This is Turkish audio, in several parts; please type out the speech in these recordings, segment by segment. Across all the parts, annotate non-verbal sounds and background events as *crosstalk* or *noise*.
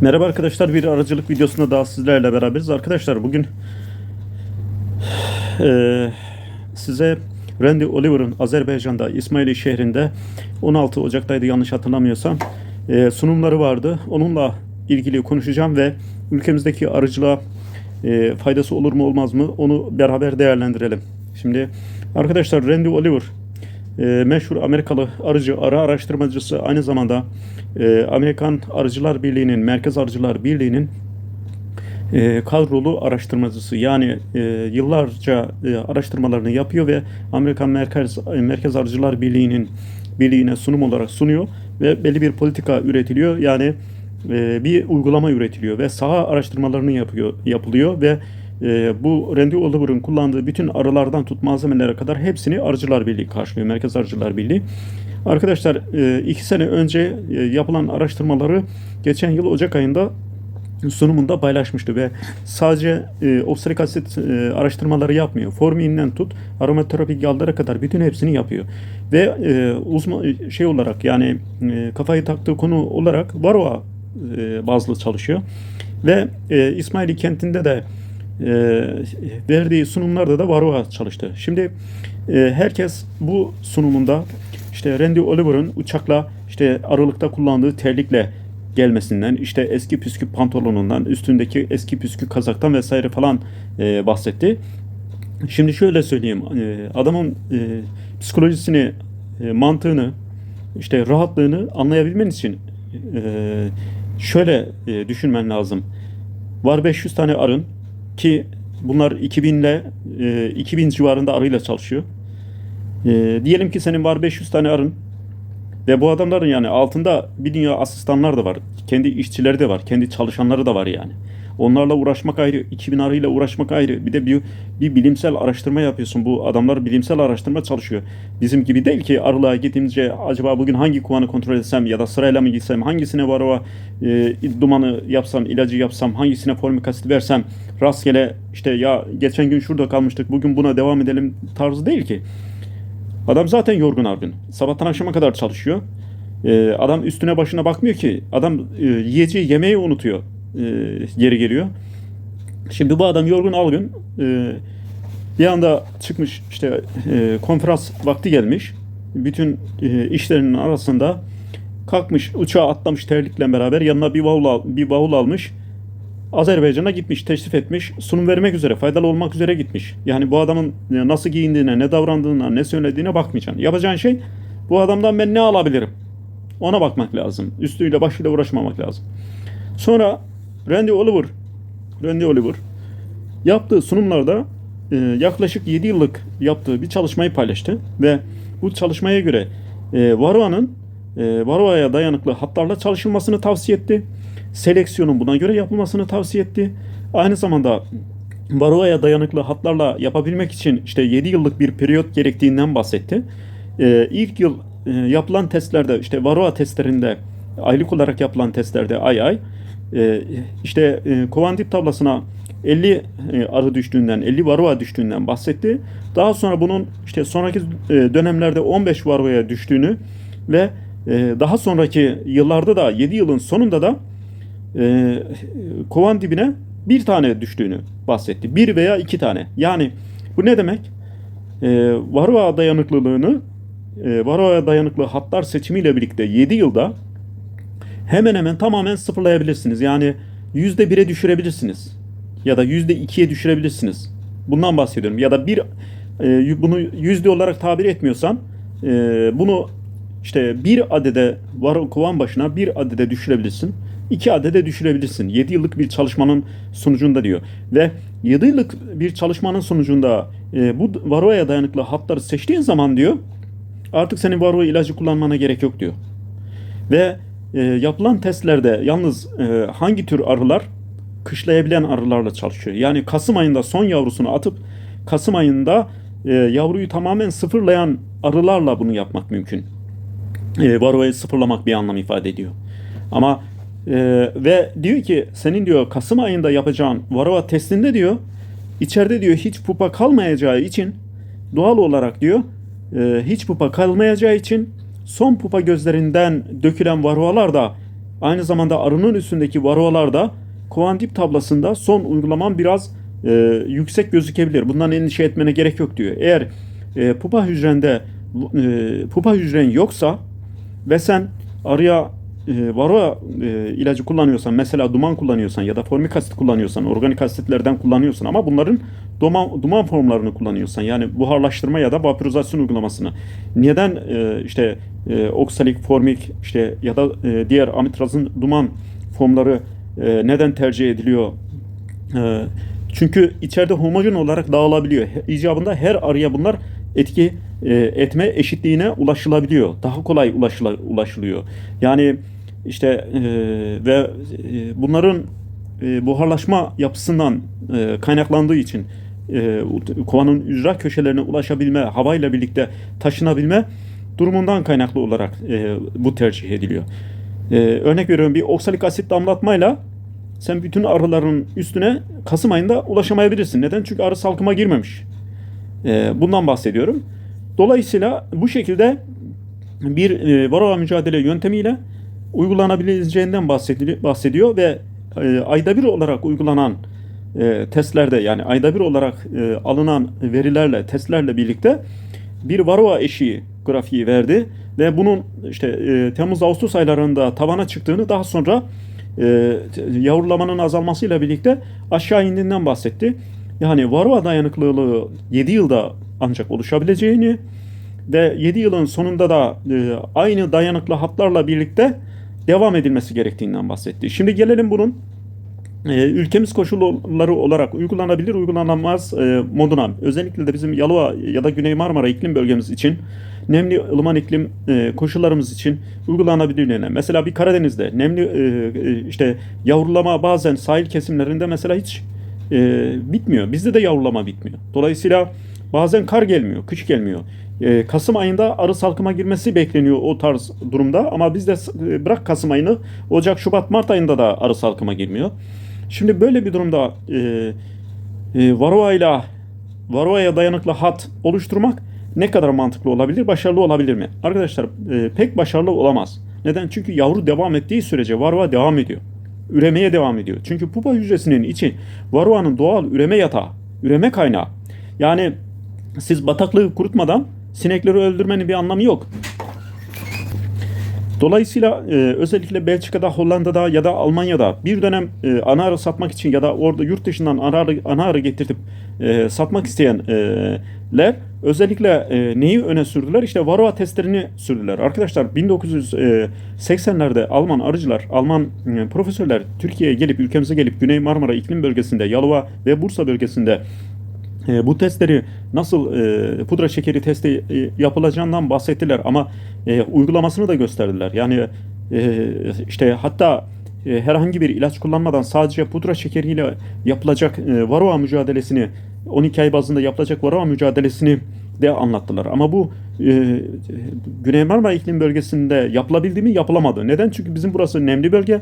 Merhaba arkadaşlar bir aracılık videosunda daha sizlerle beraberiz. Arkadaşlar bugün eee, *sighs* size Randy Oliver'ın Azerbaycan'da İsmaili şehrinde 16 Ocak'taydı yanlış hatırlamıyorsam eee, sunumları vardı. Onunla ilgili konuşacağım ve ülkemizdeki arıcılığa eee, faydası olur mu olmaz mı onu beraber değerlendirelim. Şimdi arkadaşlar Randy Oliver e, meşhur Amerikalı arıcı, arı araştırmacısı aynı zamanda e, Amerikan Arıcılar Birliği'nin, Merkez Arıcılar Birliği'nin e, kadrolu araştırmacısı. Yani e, yıllarca e, araştırmalarını yapıyor ve Amerikan Merkez Merkez Arıcılar Birliği'nin birliğine sunum olarak sunuyor ve belli bir politika üretiliyor. Yani e, bir uygulama üretiliyor ve saha araştırmalarını yapıyor yapılıyor ve e, bu Randy Oliver'ın kullandığı bütün arılardan tut malzemelere kadar hepsini Arıcılar Birliği karşılıyor. Merkez Arıcılar Birliği. Arkadaşlar e, iki sene önce e, yapılan araştırmaları geçen yıl Ocak ayında sunumunda paylaşmıştı ve sadece e, oksalik asit e, araştırmaları yapmıyor. Formininden tut aromaterapi yağlara kadar bütün hepsini yapıyor. Ve e, uzman şey olarak yani e, kafayı taktığı konu olarak Varroa e, bazlı çalışıyor. Ve e, İsmaili kentinde de e, verdiği sunumlarda da Varroa çalıştı. Şimdi e, herkes bu sunumunda işte Randy Oliver'ın uçakla işte aralıkta kullandığı terlikle gelmesinden, işte eski püskü pantolonundan, üstündeki eski püskü kazaktan vesaire falan e, bahsetti. Şimdi şöyle söyleyeyim, e, adamın e, psikolojisini, e, mantığını, işte rahatlığını anlayabilmen için e, şöyle e, düşünmen lazım. Var 500 tane arın ki bunlar 2000 ile e, 2000 civarında arıyla çalışıyor. E, diyelim ki senin var 500 tane arın ve bu adamların yani altında bir dünya asistanlar da var. Kendi işçileri de var. Kendi çalışanları da var yani. Onlarla uğraşmak ayrı, 2000 arıyla uğraşmak ayrı. Bir de bir, bir bilimsel araştırma yapıyorsun. Bu adamlar bilimsel araştırma çalışıyor. Bizim gibi değil ki arılığa gittiğimizce acaba bugün hangi kovanı kontrol etsem ya da sırayla mı gitsem, hangisine var o e, dumanı yapsam, ilacı yapsam, hangisine formik asit versem, rastgele işte ya geçen gün şurada kalmıştık, bugün buna devam edelim tarzı değil ki. Adam zaten yorgun argın. Sabahtan akşama kadar çalışıyor. Ee, adam üstüne başına bakmıyor ki. Adam e, yiyeceği yemeği unutuyor. E, geri geliyor. Şimdi bu adam yorgun algın. E, bir anda çıkmış işte e, konferans vakti gelmiş. Bütün e, işlerinin arasında kalkmış uçağa atlamış terlikle beraber yanına bir bavul, al- bir bavul almış. Azerbaycan'a gitmiş, teşrif etmiş, sunum vermek üzere, faydalı olmak üzere gitmiş. Yani bu adamın nasıl giyindiğine, ne davrandığına, ne söylediğine bakmayacaksın. Yapacağın şey bu adamdan ben ne alabilirim? Ona bakmak lazım. Üstüyle başıyla uğraşmamak lazım. Sonra Randy Oliver, Randy Oliver yaptığı sunumlarda e, yaklaşık 7 yıllık yaptığı bir çalışmayı paylaştı ve bu çalışmaya göre e, Varroa'nın e, dayanıklı hatlarla çalışılmasını tavsiye etti. Seleksiyonun buna göre yapılmasını tavsiye etti. Aynı zamanda Varroa'ya dayanıklı hatlarla yapabilmek için işte 7 yıllık bir periyot gerektiğinden bahsetti. E, ilk yıl e, yapılan testlerde işte Varroa testlerinde aylık olarak yapılan testlerde ay ay e, işte e, kovan dip tablasına 50 e, arı düştüğünden, 50 varroa düştüğünden bahsetti. Daha sonra bunun işte sonraki e, dönemlerde 15 varroaya düştüğünü ve e, daha sonraki yıllarda da 7 yılın sonunda da e, kovan dibine bir tane düştüğünü bahsetti. Bir veya iki tane. Yani bu ne demek? E, varroa dayanıklılığını e, Varroa'ya dayanıklı hatlar seçimiyle birlikte 7 yılda hemen hemen tamamen sıfırlayabilirsiniz. Yani yüzde bire düşürebilirsiniz. Ya da yüzde ikiye düşürebilirsiniz. Bundan bahsediyorum. Ya da bir e, bunu yüzde olarak tabir etmiyorsan e, bunu işte bir adede var kovan başına bir adede düşürebilirsin. İki adede düşürebilirsin. 7 yıllık bir çalışmanın sonucunda diyor. Ve 7 yıllık bir çalışmanın sonucunda e, bu varoya dayanıklı hatları seçtiğin zaman diyor artık senin varroa ilacı kullanmana gerek yok diyor. Ve e, yapılan testlerde yalnız e, hangi tür arılar kışlayabilen arılarla çalışıyor. Yani Kasım ayında son yavrusunu atıp Kasım ayında e, yavruyu tamamen sıfırlayan arılarla bunu yapmak mümkün. E, varoayı sıfırlamak bir anlam ifade ediyor. Ama e, ve diyor ki senin diyor Kasım ayında yapacağın varroa testinde diyor içeride diyor hiç pupa kalmayacağı için doğal olarak diyor e, hiç pupa kalmayacağı için son pupa gözlerinden dökülen varroalar da Aynı zamanda arının üstündeki varoalarda kovan dip tablasında son uygulaman biraz e, yüksek gözükebilir. Bundan endişe etmene gerek yok diyor. Eğer e, pupa hücrende e, pupa hücren yoksa ve sen arıya e, varoa e, ilacı kullanıyorsan mesela duman kullanıyorsan ya da formik asit kullanıyorsan organik asitlerden kullanıyorsan ama bunların duman, duman formlarını kullanıyorsan yani buharlaştırma ya da vaporizasyon uygulamasını neden e, işte e, oksalik formik işte ya da e, diğer amitrazın duman formları e, neden tercih ediliyor e, çünkü içeride homojen olarak dağılabiliyor. İcabında her arıya bunlar etki e, etme eşitliğine ulaşılabiliyor. Daha kolay ulaşıla, ulaşılıyor. Yani işte e, ve e, bunların e, buharlaşma yapısından e, kaynaklandığı için e, kovanın ücra köşelerine ulaşabilme, havayla birlikte taşınabilme durumundan kaynaklı olarak e, bu tercih ediliyor. E, örnek veriyorum bir oksalik asit damlatmayla sen bütün arıların üstüne Kasım ayında ulaşamayabilirsin. Neden? Çünkü arı salkıma girmemiş. Ee, bundan bahsediyorum. Dolayısıyla bu şekilde bir e, varroa mücadele yöntemiyle uygulanabileceğinden bahsediyor ve e, ayda bir olarak uygulanan e, testlerde yani ayda bir olarak e, alınan verilerle testlerle birlikte bir varroa eşiği grafiği verdi ve bunun işte e, Temmuz-Ağustos aylarında tavana çıktığını daha sonra e, yavrulamanın azalmasıyla birlikte aşağı indiğinden bahsetti. Yani varroa dayanıklılığı 7 yılda ancak oluşabileceğini ve 7 yılın sonunda da e, aynı dayanıklı hatlarla birlikte devam edilmesi gerektiğinden bahsetti. Şimdi gelelim bunun e, ülkemiz koşulları olarak uygulanabilir uygulanamaz e, moduna. Özellikle de bizim Yalova ya da Güney Marmara iklim bölgemiz için nemli ılıman iklim e, koşullarımız için uygulanabilirliğine. Mesela bir Karadeniz'de nemli e, e, işte yavrulama bazen sahil kesimlerinde mesela hiç e, bitmiyor. Bizde de yavrulama bitmiyor. Dolayısıyla bazen kar gelmiyor, kış gelmiyor. E, Kasım ayında arı salkıma girmesi bekleniyor o tarz durumda ama bizde e, bırak Kasım ayını Ocak, Şubat, Mart ayında da arı salkıma girmiyor. Şimdi böyle bir durumda e, e, varroa ile varroaya dayanıklı hat oluşturmak ne kadar mantıklı olabilir, başarılı olabilir mi? Arkadaşlar e, pek başarılı olamaz. Neden? Çünkü yavru devam ettiği sürece varroa devam ediyor. Üremeye devam ediyor. Çünkü pupa hücresinin içi varroanın doğal üreme yatağı, üreme kaynağı. Yani siz bataklığı kurutmadan sinekleri öldürmenin bir anlamı yok. Dolayısıyla e, özellikle Belçika'da, Hollanda'da ya da Almanya'da bir dönem e, ana arı satmak için ya da orada yurt dışından ana arı, ana arı getirtip e, satmak isteyenler özellikle e, neyi öne sürdüler? İşte varroa testlerini sürdüler. Arkadaşlar 1980'lerde Alman arıcılar, Alman e, profesörler Türkiye'ye gelip ülkemize gelip Güney Marmara iklim bölgesinde, Yalova ve Bursa bölgesinde e, bu testleri nasıl e, pudra şekeri testi e, yapılacağından bahsettiler ama e, uygulamasını da gösterdiler. Yani e, işte hatta e, herhangi bir ilaç kullanmadan sadece pudra şekeriyle yapılacak e, varroa mücadelesini 12 ay bazında yapılacak varroa mücadelesini de anlattılar. Ama bu e, Güney Marmara iklim bölgesinde yapılabildi mi? Yapılamadı. Neden? Çünkü bizim burası nemli bölge.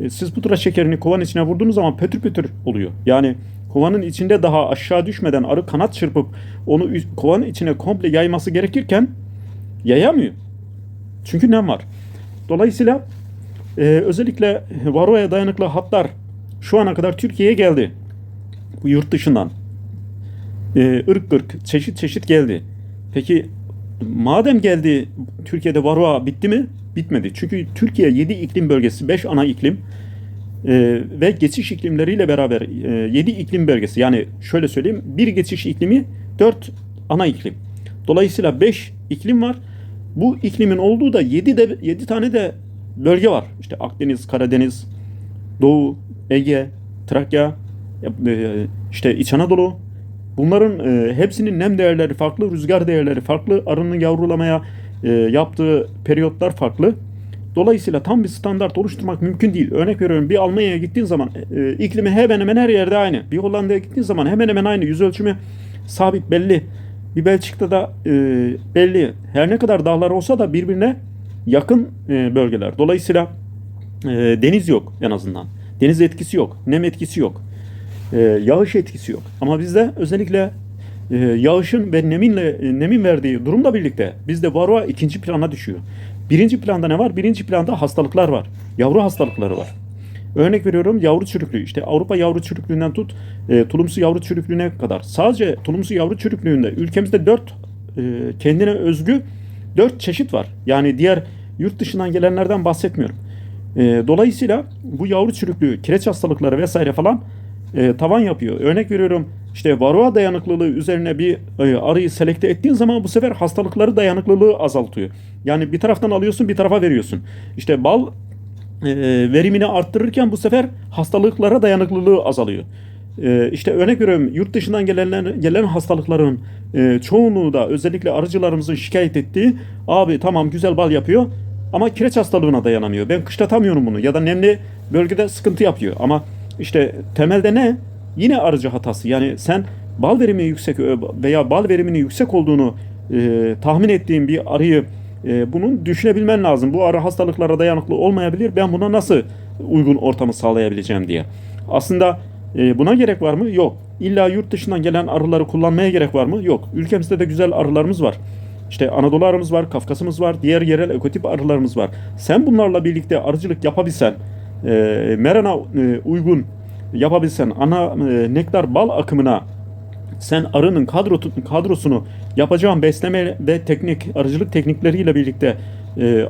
E, siz pudra şekerini kovan içine vurduğunuz zaman pötür pötür oluyor. Yani kovanın içinde daha aşağı düşmeden arı kanat çırpıp onu kovanın içine komple yayması gerekirken yayamıyor. Çünkü nem var. Dolayısıyla e, özellikle varroaya dayanıklı hatlar şu ana kadar Türkiye'ye geldi. Bu yurt dışından. E, ırk ırk, çeşit çeşit geldi. Peki madem geldi Türkiye'de varroa bitti mi? Bitmedi. Çünkü Türkiye 7 iklim bölgesi, 5 ana iklim e, ve geçiş iklimleriyle beraber 7 iklim bölgesi yani şöyle söyleyeyim bir geçiş iklimi 4 ana iklim. Dolayısıyla 5 iklim var. Bu iklimin olduğu da 7 de 7 tane de bölge var. İşte Akdeniz, Karadeniz, Doğu, Ege, Trakya, e, işte İç Anadolu. Bunların e, hepsinin nem değerleri farklı, rüzgar değerleri farklı, arının yavrulamaya e, yaptığı periyotlar farklı. Dolayısıyla tam bir standart oluşturmak mümkün değil. Örnek veriyorum bir Almanya'ya gittiğin zaman e, iklimi hemen hemen her yerde aynı. Bir Hollanda'ya gittiğin zaman hemen hemen aynı. Yüz ölçümü sabit belli. Bir Belçika'da da e, belli. Her ne kadar dağlar olsa da birbirine yakın e, bölgeler. Dolayısıyla e, deniz yok en azından. Deniz etkisi yok. Nem etkisi yok. E, yağış etkisi yok. Ama bizde özellikle e, yağışın ve neminle e, nemin verdiği durumla birlikte bizde varroa ikinci plana düşüyor. Birinci planda ne var? Birinci planda hastalıklar var. Yavru hastalıkları var. Örnek veriyorum yavru çürüklüğü. İşte Avrupa yavru çürüklüğünden tut e, tulumsu yavru çürüklüğüne kadar. Sadece tulumsu yavru çürüklüğünde ülkemizde dört e, kendine özgü dört çeşit var. Yani diğer yurt dışından gelenlerden bahsetmiyorum. E, dolayısıyla bu yavru çürüklüğü, kireç hastalıkları vesaire falan e, tavan yapıyor. Örnek veriyorum işte varroa dayanıklılığı üzerine bir e, arıyı selekte ettiğin zaman bu sefer hastalıkları dayanıklılığı azaltıyor. Yani bir taraftan alıyorsun bir tarafa veriyorsun. İşte bal e, verimini arttırırken bu sefer hastalıklara dayanıklılığı azalıyor. E, işte örnek veriyorum yurt dışından gelen, gelen hastalıkların e, çoğunluğu da özellikle arıcılarımızın şikayet ettiği abi tamam güzel bal yapıyor ama kireç hastalığına dayanamıyor. Ben kışlatamıyorum bunu ya da nemli bölgede sıkıntı yapıyor. Ama işte temelde ne? Yine arıcı hatası. Yani sen bal verimi yüksek veya bal veriminin yüksek olduğunu e, tahmin ettiğin bir arıyı e, bunun düşünebilmen lazım. Bu arı hastalıklara dayanıklı olmayabilir. Ben buna nasıl uygun ortamı sağlayabileceğim diye. Aslında e, buna gerek var mı? Yok. İlla yurt dışından gelen arıları kullanmaya gerek var mı? Yok. Ülkemizde de güzel arılarımız var. İşte Anadolu arımız var, Kafkasımız var, diğer yerel ekotip arılarımız var. Sen bunlarla birlikte arıcılık yapabilsen, e, merana e, uygun yapabilsen, ana e, nektar bal akımına sen arının kadro, kadrosunu yapacağın besleme ve teknik arıcılık teknikleriyle birlikte e, e,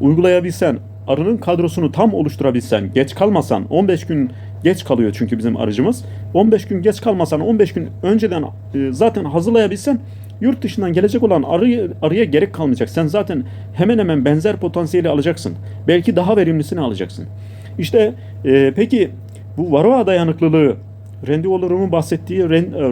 uygulayabilsen, arının kadrosunu tam oluşturabilsen, geç kalmasan, 15 gün geç kalıyor çünkü bizim arıcımız. 15 gün geç kalmasan, 15 gün önceden e, zaten hazırlayabilsen yurt dışından gelecek olan arı, arıya gerek kalmayacak. Sen zaten hemen hemen benzer potansiyeli alacaksın. Belki daha verimlisini alacaksın. İşte e, peki bu varroa dayanıklılığı Randy Waller'ın bahsettiği ren, e,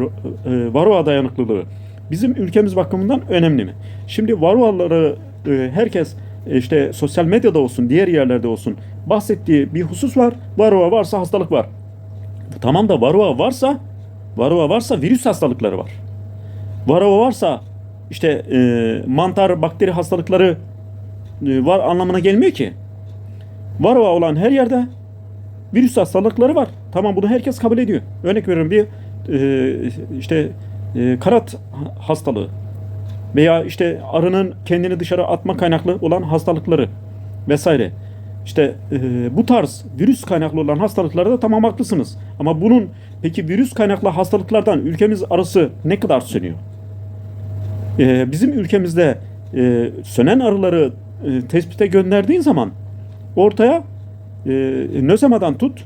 e, varroa dayanıklılığı bizim ülkemiz bakımından önemli mi? Şimdi varroaları e, herkes e, işte sosyal medyada olsun, diğer yerlerde olsun bahsettiği bir husus var. Varroa varsa hastalık var. Tamam da varroa varsa varroa varsa virüs hastalıkları var. Varroa varsa işte e, mantar, bakteri hastalıkları e, var anlamına gelmiyor ki. Varroa olan her yerde virüs hastalıkları var. Tamam bunu herkes kabul ediyor. Örnek veriyorum bir e, işte e, karat hastalığı veya işte arının kendini dışarı atma kaynaklı olan hastalıkları vesaire. İşte e, bu tarz virüs kaynaklı olan hastalıklarda da tamam haklısınız. Ama bunun peki virüs kaynaklı hastalıklardan ülkemiz arası ne kadar sönüyor? E, bizim ülkemizde e, sönen arıları e, tespite gönderdiğin zaman ortaya e, nözemadan tut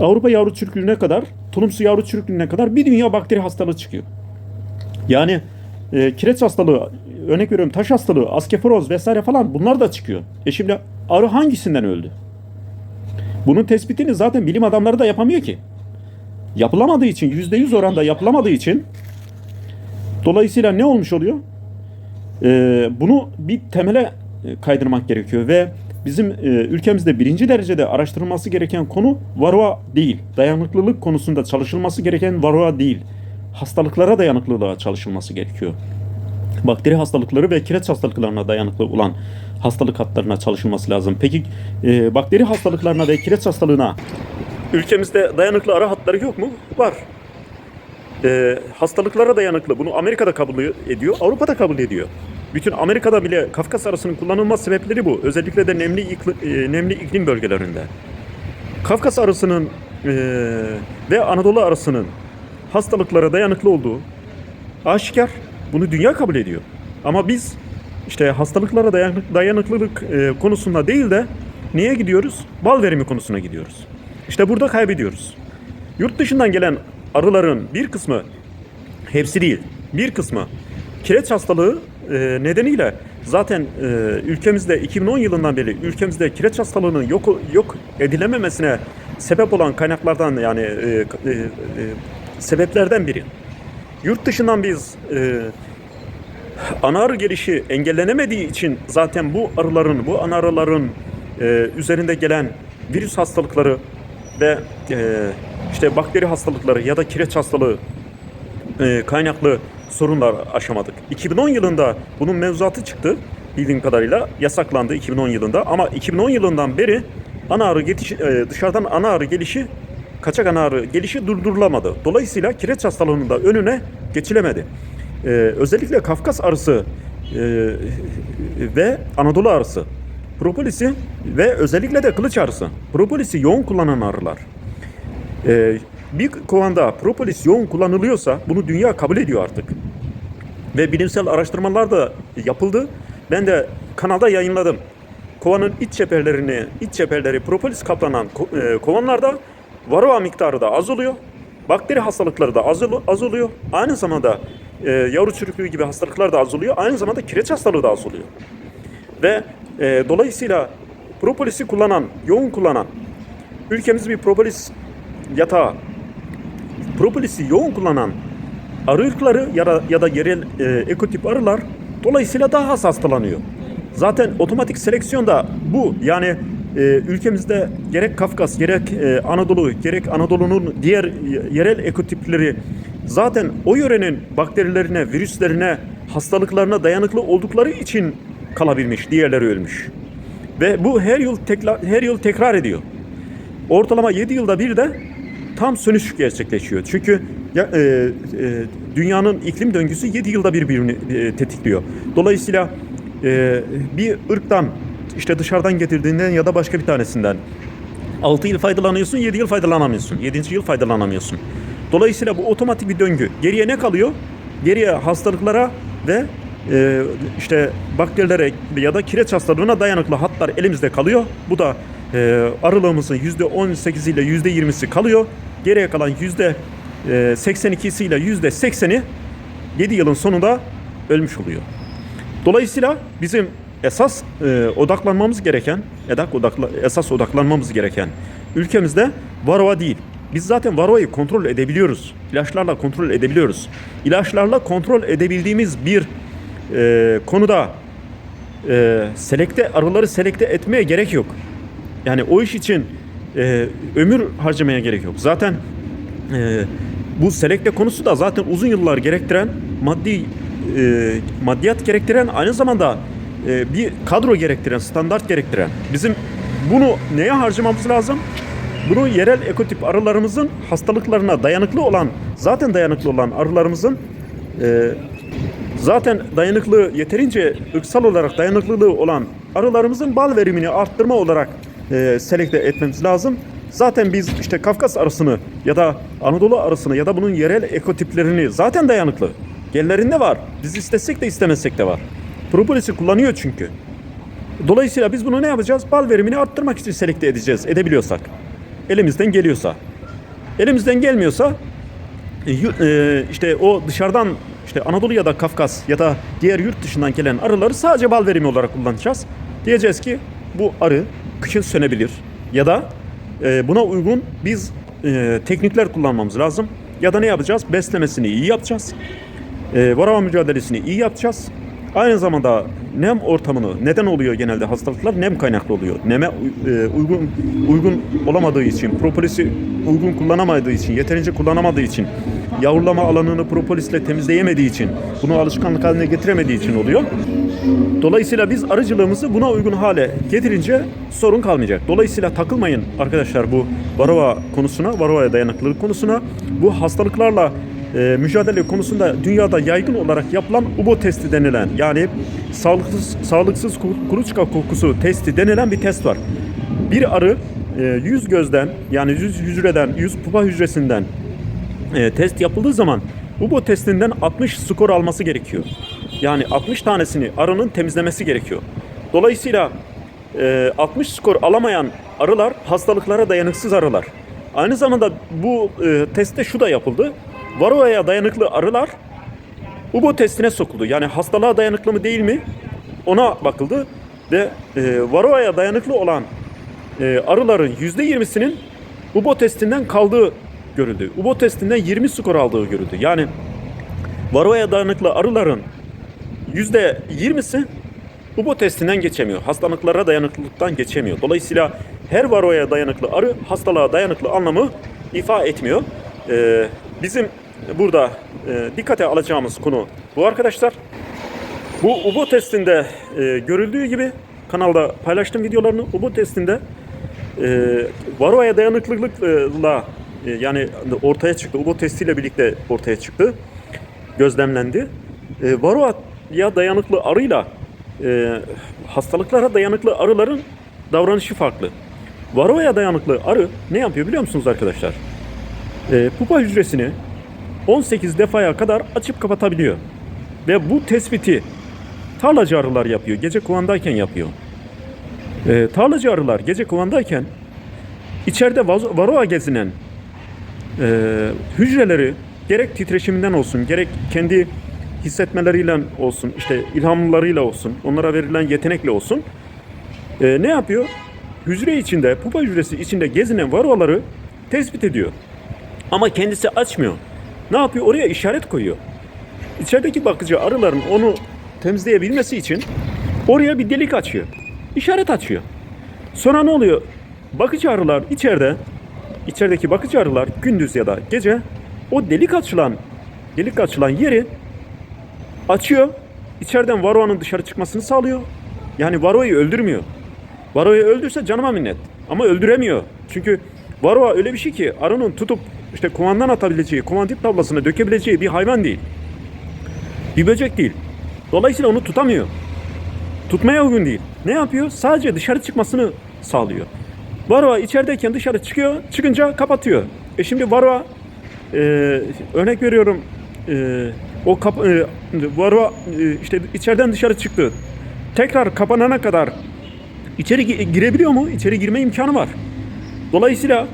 Avrupa yavru çürüklüğüne kadar, tulumsu yavru çürüklüğüne kadar bir dünya bakteri hastalığı çıkıyor. Yani e, kireç hastalığı, örnek veriyorum taş hastalığı, askeforoz vesaire falan bunlar da çıkıyor. E şimdi arı hangisinden öldü? Bunun tespitini zaten bilim adamları da yapamıyor ki. Yapılamadığı için, %100 oranda yapılamadığı için dolayısıyla ne olmuş oluyor? E, bunu bir temele e, kaydırmak gerekiyor ve bizim e, ülkemizde birinci derecede araştırılması gereken konu varroa değil. Dayanıklılık konusunda çalışılması gereken varroa değil. Hastalıklara dayanıklılığa çalışılması gerekiyor. Bakteri hastalıkları ve kireç hastalıklarına dayanıklı olan hastalık hatlarına çalışılması lazım. Peki e, bakteri hastalıklarına ve kireç hastalığına ülkemizde dayanıklı ara hatları yok mu? Var. E, hastalıklara dayanıklı. Bunu Amerika'da kabul ediyor, Avrupa'da kabul ediyor. Bütün Amerika'da bile Kafkas arasının kullanılma sebepleri bu. Özellikle de nemli iklim, e, nemli iklim bölgelerinde. Kafkas arısının e, ve Anadolu arısının hastalıklara dayanıklı olduğu aşikar. Bunu dünya kabul ediyor. Ama biz işte hastalıklara dayanık, dayanıklılık e, konusunda değil de niye gidiyoruz? Bal verimi konusuna gidiyoruz. İşte burada kaybediyoruz. Yurt dışından gelen arıların bir kısmı, hepsi değil, bir kısmı kireç hastalığı e, nedeniyle zaten e, ülkemizde 2010 yılından beri ülkemizde kireç hastalığının yok yok edilememesine sebep olan kaynaklardan yani e, sebeplerden biri. Yurt dışından biz e, ana arı gelişi engellenemediği için zaten bu arıların, bu ana arıların e, üzerinde gelen virüs hastalıkları ve e, işte bakteri hastalıkları ya da kireç hastalığı e, kaynaklı sorunlar aşamadık. 2010 yılında bunun mevzuatı çıktı bildiğim kadarıyla yasaklandı 2010 yılında ama 2010 yılından beri ana arı getiş, e, dışarıdan ana arı gelişi kaçak ana arı gelişi durdurulamadı. Dolayısıyla kireç hastalığının da önüne geçilemedi. Ee, özellikle Kafkas arısı e, ve Anadolu arısı. Propolisi ve özellikle de kılıç arısı. Propolisi yoğun kullanan arılar. Ee, bir kovanda propolis yoğun kullanılıyorsa bunu dünya kabul ediyor artık. Ve bilimsel araştırmalar da yapıldı. Ben de kanalda yayınladım. Kovanın iç çeperlerini, iç çeperleri propolis kaplanan e, kovanlarda varroa miktarı da az oluyor. Bakteri hastalıkları da az, az oluyor. Aynı zamanda e, yavru çürüklüğü gibi hastalıklar da az oluyor. Aynı zamanda kireç hastalığı da az oluyor. Ve e, dolayısıyla propolisi kullanan, yoğun kullanan ülkemiz bir propolis yatağı propolisi yoğun kullanan arı ırkları ya da, ya da yerel e, ekotip arılar dolayısıyla daha az hastalanıyor. Zaten otomatik seleksiyonda bu yani e, ülkemizde gerek Kafkas gerek e, Anadolu gerek Anadolu'nun diğer yerel ekotipleri zaten o yörenin bakterilerine, virüslerine, hastalıklarına dayanıklı oldukları için kalabilmiş, diğerleri ölmüş. Ve bu her yıl tekrar, her yıl tekrar ediyor ortalama 7 yılda bir de tam sönüş gerçekleşiyor. Çünkü ya, e, e, dünyanın iklim döngüsü 7 yılda bir birbirini e, tetikliyor. Dolayısıyla e, bir ırktan işte dışarıdan getirdiğinden ya da başka bir tanesinden 6 yıl faydalanıyorsun, 7 yıl faydalanamıyorsun. 7. yıl faydalanamıyorsun. Dolayısıyla bu otomatik bir döngü. Geriye ne kalıyor? Geriye hastalıklara ve e, işte bakterilere ya da kireç hastalığına dayanıklı hatlar elimizde kalıyor. Bu da e, arılığımızın %18 ile %20'si kalıyor. Geriye kalan %82'si ile %80'i 7 yılın sonunda ölmüş oluyor. Dolayısıyla bizim esas e, odaklanmamız gereken, edak odakla, esas odaklanmamız gereken ülkemizde varroa değil. Biz zaten varroayı kontrol edebiliyoruz. İlaçlarla kontrol edebiliyoruz. İlaçlarla kontrol edebildiğimiz bir e, konuda e, selekte arıları selekte etmeye gerek yok. Yani o iş için e, ömür harcamaya gerek yok. Zaten e, bu selekte konusu da zaten uzun yıllar gerektiren maddi e, maddiyat gerektiren aynı zamanda e, bir kadro gerektiren, standart gerektiren. Bizim bunu neye harcamamız lazım? Bunu yerel ekotip arılarımızın hastalıklarına dayanıklı olan, zaten dayanıklı olan arılarımızın e, zaten dayanıklı yeterince ırksal olarak dayanıklılığı olan arılarımızın bal verimini arttırma olarak e, selekte etmemiz lazım. Zaten biz işte Kafkas arısını ya da Anadolu arısını ya da bunun yerel ekotiplerini zaten dayanıklı. Genlerinde var. Biz istesek de istemesek de var. Propolisi kullanıyor çünkü. Dolayısıyla biz bunu ne yapacağız? Bal verimini arttırmak için selekte edeceğiz. Edebiliyorsak. Elimizden geliyorsa. Elimizden gelmiyorsa e, e, işte o dışarıdan Anadolu ya da Kafkas ya da diğer yurt dışından gelen arıları sadece bal verimi olarak kullanacağız. Diyeceğiz ki bu arı kışın sönebilir ya da e, buna uygun biz e, teknikler kullanmamız lazım. Ya da ne yapacağız? Beslemesini iyi yapacağız. E, varroa mücadelesini iyi yapacağız. Aynı zamanda nem ortamını neden oluyor genelde hastalıklar? Nem kaynaklı oluyor. Neme e, uygun uygun olamadığı için, propolisi uygun kullanamadığı için, yeterince kullanamadığı için, yavrulama alanını propolisle temizleyemediği için, bunu alışkanlık haline getiremediği için oluyor. Dolayısıyla biz arıcılığımızı buna uygun hale getirince sorun kalmayacak. Dolayısıyla takılmayın arkadaşlar bu varroa konusuna, varroaya dayanıklılık konusuna. Bu hastalıklarla e, mücadele konusunda dünyada yaygın olarak yapılan UBO testi denilen yani sağlıksız sağlıksız ku- kuluçka kokusu testi denilen bir test var. Bir arı e, 100 gözden yani 100 hücreden 100 pupa hücresinden e, test yapıldığı zaman UBO testinden 60 skor alması gerekiyor. Yani 60 tanesini arının temizlemesi gerekiyor. Dolayısıyla e, 60 skor alamayan arılar hastalıklara dayanıksız arılar. Aynı zamanda bu e, testte şu da yapıldı. Varroa'ya dayanıklı arılar UBO testine sokuldu. Yani hastalığa dayanıklı mı değil mi ona bakıldı ve e, varroa'ya dayanıklı olan e, arıların %20'sinin UBO testinden kaldığı görüldü. UBO testinden 20 skor aldığı görüldü. Yani varroa'ya dayanıklı arıların %20'si UBO testinden geçemiyor. Hastalıklara dayanıklılıktan geçemiyor. Dolayısıyla her varroa'ya dayanıklı arı hastalığa dayanıklı anlamı ifa etmiyor. Ee, bizim burada e, dikkate alacağımız konu bu arkadaşlar. Bu UBO testinde e, görüldüğü gibi kanalda paylaştığım videolarını UBO testinde e, varroa'ya dayanıklılıkla e, yani ortaya çıktı. UBO testiyle birlikte ortaya çıktı. Gözlemlendi. E, varroa'ya dayanıklı arıyla e, hastalıklara dayanıklı arıların davranışı farklı. Varroa'ya dayanıklı arı ne yapıyor biliyor musunuz arkadaşlar? E, pupa hücresini 18 defaya kadar açıp kapatabiliyor. Ve bu tespiti tarlacı arılar yapıyor. Gece kovandayken yapıyor. E, tarlacı arılar gece kovandayken içeride varoa gezinen e, hücreleri gerek titreşiminden olsun, gerek kendi hissetmeleriyle olsun, işte ilhamlarıyla olsun, onlara verilen yetenekle olsun e, ne yapıyor? Hücre içinde, pupa hücresi içinde gezinen varoaları tespit ediyor. Ama kendisi açmıyor. Ne yapıyor? Oraya işaret koyuyor. İçerideki bakıcı arıların onu temizleyebilmesi için oraya bir delik açıyor. İşaret açıyor. Sonra ne oluyor? Bakıcı arılar içeride, içerideki bakıcı arılar gündüz ya da gece o delik açılan, delik açılan yeri açıyor. İçeriden varoanın dışarı çıkmasını sağlıyor. Yani varoayı öldürmüyor. Varoayı öldürse canıma minnet. Ama öldüremiyor. Çünkü varoa öyle bir şey ki arının tutup işte kumandan atabileceği, komandit tablasına dökebileceği bir hayvan değil. Bir böcek değil. Dolayısıyla onu tutamıyor. Tutmaya uygun değil. Ne yapıyor? Sadece dışarı çıkmasını sağlıyor. Varroa içerideyken dışarı çıkıyor, çıkınca kapatıyor. E şimdi varroa e, örnek veriyorum e, o kap, e, varroa e, işte içeriden dışarı çıktı. Tekrar kapanana kadar içeri gi- girebiliyor mu? İçeri girme imkanı var. Dolayısıyla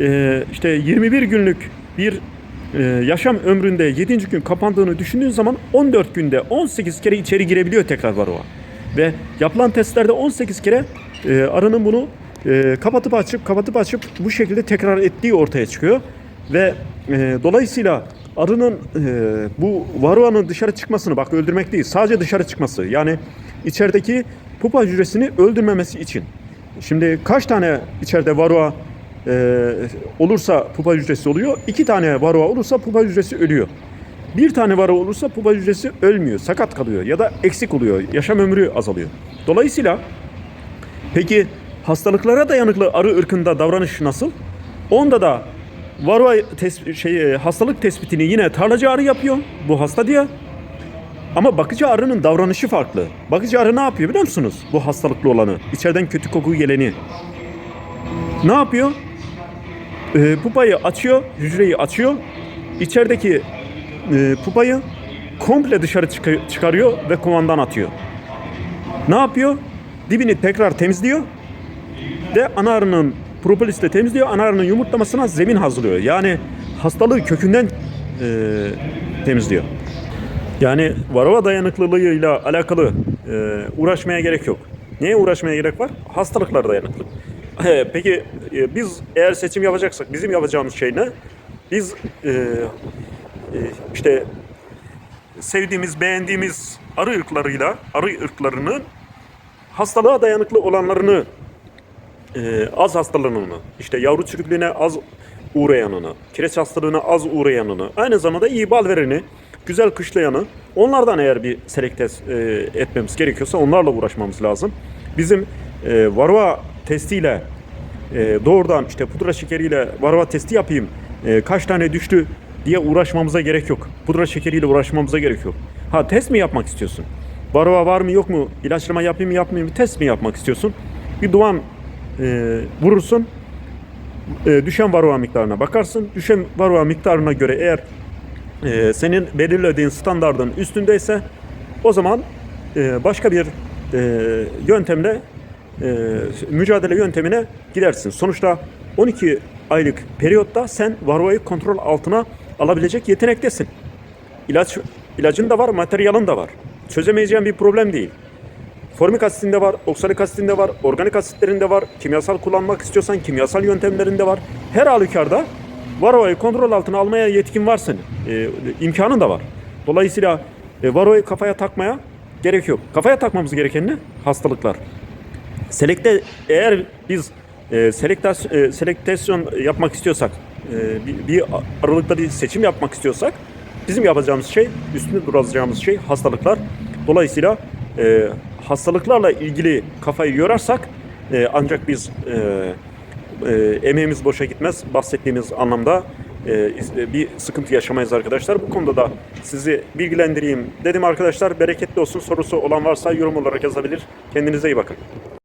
e, işte 21 günlük bir e, yaşam ömründe 7. gün kapandığını düşündüğün zaman 14 günde 18 kere içeri girebiliyor tekrar varroa. Ve yapılan testlerde 18 kere e, arının bunu e, kapatıp açıp kapatıp açıp bu şekilde tekrar ettiği ortaya çıkıyor. Ve e, dolayısıyla arının e, bu varroanın dışarı çıkmasını bak öldürmek değil sadece dışarı çıkması yani içerideki pupa hücresini öldürmemesi için. Şimdi kaç tane içeride varroa e, olursa pupa hücresi oluyor. iki tane varroa olursa pupa hücresi ölüyor. Bir tane varroa olursa pupa hücresi ölmüyor, sakat kalıyor ya da eksik oluyor. Yaşam ömrü azalıyor. Dolayısıyla peki hastalıklara dayanıklı arı ırkında davranış nasıl? Onda da varroa tes- şey, e, hastalık tespitini yine tarlacı arı yapıyor. Bu hasta diye. Ama bakıcı arının davranışı farklı. Bakıcı arı ne yapıyor biliyor musunuz? Bu hastalıklı olanı. İçeriden kötü koku geleni. Ne yapıyor? Ee, pupayı açıyor, hücreyi açıyor. İçerideki e, pupayı komple dışarı çıkı- çıkarıyor ve kovandan atıyor. Ne yapıyor? Dibini tekrar temizliyor ve ana propolisle temizliyor. Ana yumurtlamasına zemin hazırlıyor. Yani hastalığı kökünden e, temizliyor. Yani varroa dayanıklılığıyla alakalı e, uğraşmaya gerek yok. Neye uğraşmaya gerek var? Hastalıklara dayanıklı. He, Peki e, biz eğer seçim yapacaksak bizim yapacağımız şey ne? Biz e, e, işte sevdiğimiz, beğendiğimiz arı ırklarıyla, arı ırklarının hastalığa dayanıklı olanlarını e, az hastalığını, işte yavru çürüklüğüne az uğrayanını, kireç hastalığına az uğrayanını, aynı zamanda iyi bal vereni, güzel kışlayanı, onlardan eğer bir selektes e, etmemiz gerekiyorsa onlarla uğraşmamız lazım. Bizim e, varroa testiyle e, doğrudan işte pudra şekeriyle varroa testi yapayım, e, kaç tane düştü diye uğraşmamıza gerek yok. Pudra şekeriyle uğraşmamıza gerek yok. Ha test mi yapmak istiyorsun? Varroa var mı yok mu? İlaçlama yapayım mı yapmayayım mı? Test mi yapmak istiyorsun? Bir duvan e, vurursun. E, düşen varroa miktarına bakarsın. Düşen varroa miktarına göre eğer e, senin belirlediğin standardın üstündeyse o zaman e, başka bir e, yöntemle e, mücadele yöntemine gidersin. Sonuçta 12 aylık periyotta sen varroayı kontrol altına alabilecek yetenektesin. İlaç ilacın da var, materyalin de var. Çözemeyeceğin bir problem değil. Formik asitinde var, oksalik asitinde var, organik asitlerinde var, kimyasal kullanmak istiyorsan kimyasal yöntemlerinde var. Her halükarda varroayı kontrol altına almaya yetkin var senin. Ee, imkanın da var. Dolayısıyla e, varroayı kafaya takmaya gerek yok. Kafaya takmamız gereken ne? Hastalıklar. Selekte eğer biz e, selektas, e, selektasyon yapmak istiyorsak, e, bir, bir aralıkta bir seçim yapmak istiyorsak bizim yapacağımız şey, üstünde duracağımız şey hastalıklar. Dolayısıyla e, hastalıklarla ilgili kafayı yorarsak e, ancak biz e, e, emeğimiz boşa gitmez. Bahsettiğimiz anlamda e, iz- bir sıkıntı yaşamayız arkadaşlar. Bu konuda da sizi bilgilendireyim dedim arkadaşlar. Bereketli olsun. Sorusu olan varsa yorum olarak yazabilir. Kendinize iyi bakın.